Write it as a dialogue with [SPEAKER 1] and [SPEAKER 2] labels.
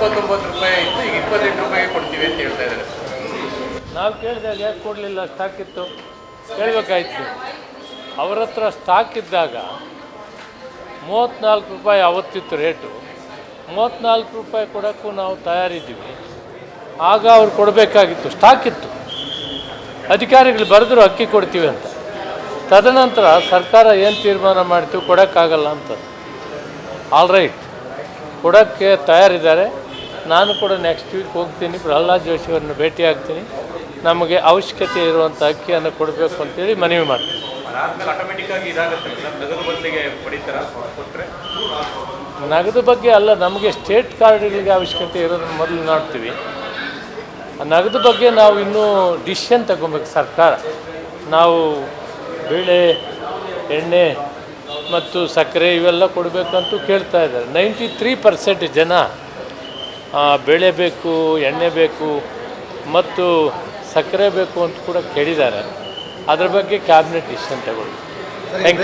[SPEAKER 1] ಇಪ್ಪತ್ತೊಂಬತ್ತು ರೂಪಾಯಿ ಇತ್ತು ಈಗ ಇಪ್ಪತ್ತೆಂಟು ರೂಪಾಯಿ ಕೊಡ್ತೀವಿ ಅಂತ ಹೇಳ್ತಾ ಇದ್ದಾರೆ.
[SPEAKER 2] ನಾವು ಕೇಳಿದಾಗ ಯಾಕೆ ಕೊಡಲಿಲ್ಲ ಸ್ಟಾಕ್ ಇತ್ತು? ಕೇಳಬೇಕಾಯ್ತು. ಅವ್ರ ಹತ್ರ ಸ್ಟಾಕ್ ಇದ್ದಾಗ ಮೂವತ್ತ್ನಾಲ್ಕು ರೂಪಾಯಿ ಅವತ್ತಿತ್ತು ರೇಟು ಮೂವತ್ತ್ನಾಲ್ಕು ರೂಪಾಯಿ ಕೊಡೋಕ್ಕೂ ನಾವು ತಯಾರಿದ್ದೀವಿ. ಆಗ ಅವ್ರು ಕೊಡಬೇಕಾಗಿತ್ತು ಸ್ಟಾಕ್ ಇತ್ತು. ಅಧಿಕಾರಿಗಳು ಬರೆದ್ರು ಅಕ್ಕಿ ಕೊಡ್ತೀವಿ ಅಂತ. ತದನಂತರ ಸರ್ಕಾರ ಏನು ತೀರ್ಮಾನ ಮಾಡ್ತೀವಿ ಕೊಡೋಕ್ಕಾಗಲ್ಲ ಅಂತ. ಆಲ್ ರೈಟ್ ಕೊಡೋಕ್ಕೆ ತಯಾರಿದ್ದಾರೆ. ನಾನು ಕೂಡ ನೆಕ್ಸ್ಟ್ ವೀಕ್ ಹೋಗ್ತೀನಿ ಪ್ರಹ್ಲಾದ್ ಜೋಶಿಯವರನ್ನು ಭೇಟಿ ಆಗ್ತೀನಿ ನಮಗೆ ಅವಶ್ಯಕತೆ ಇರುವಂಥ ಅಕ್ಕಿಯನ್ನು ಕೊಡಬೇಕು ಅಂತೇಳಿ ಮನವಿ ಮಾಡ್ತೀನಿ.
[SPEAKER 1] ನಗದು
[SPEAKER 2] ಬಗ್ಗೆ ಅಲ್ಲ ನಮಗೆ ಸ್ಟೇಟ್ ಕಾರ್ಡ್ಗಳಿಗೆ ಅವಶ್ಯಕತೆ ಇರೋದನ್ನು ಮೊದಲು ನೋಡ್ತೀವಿ. ಆ ನಗದು ಬಗ್ಗೆ ನಾವು ಇನ್ನೂ ಡಿಸಿಷನ್ ತಗೊಬೇಕು ಸರ್ಕಾರ. ನಾವು ಬೇಳೆ ಎಣ್ಣೆ ಮತ್ತು ಸಕ್ಕರೆ ಇವೆಲ್ಲ ಕೊಡಬೇಕಂತೂ ಕೇಳ್ತಾ ಇದ್ದಾರೆ. ನೈಂಟಿ ತ್ರೀ ಪರ್ಸೆಂಟ್ ಜನ ಬೇಳೆ ಬೇಕು ಎಣ್ಣೆ ಬೇಕು ಮತ್ತು ಸಕ್ಕರೆ ಬೇಕು ಅಂತ ಕೂಡ ಕೇಳಿದ್ದಾರೆ. ಅದರ ಬಗ್ಗೆ ಕ್ಯಾಬಿನೆಟ್ ಡಿಸಿಷನ್ ತಗೊಳ್ಳಿ. Thank you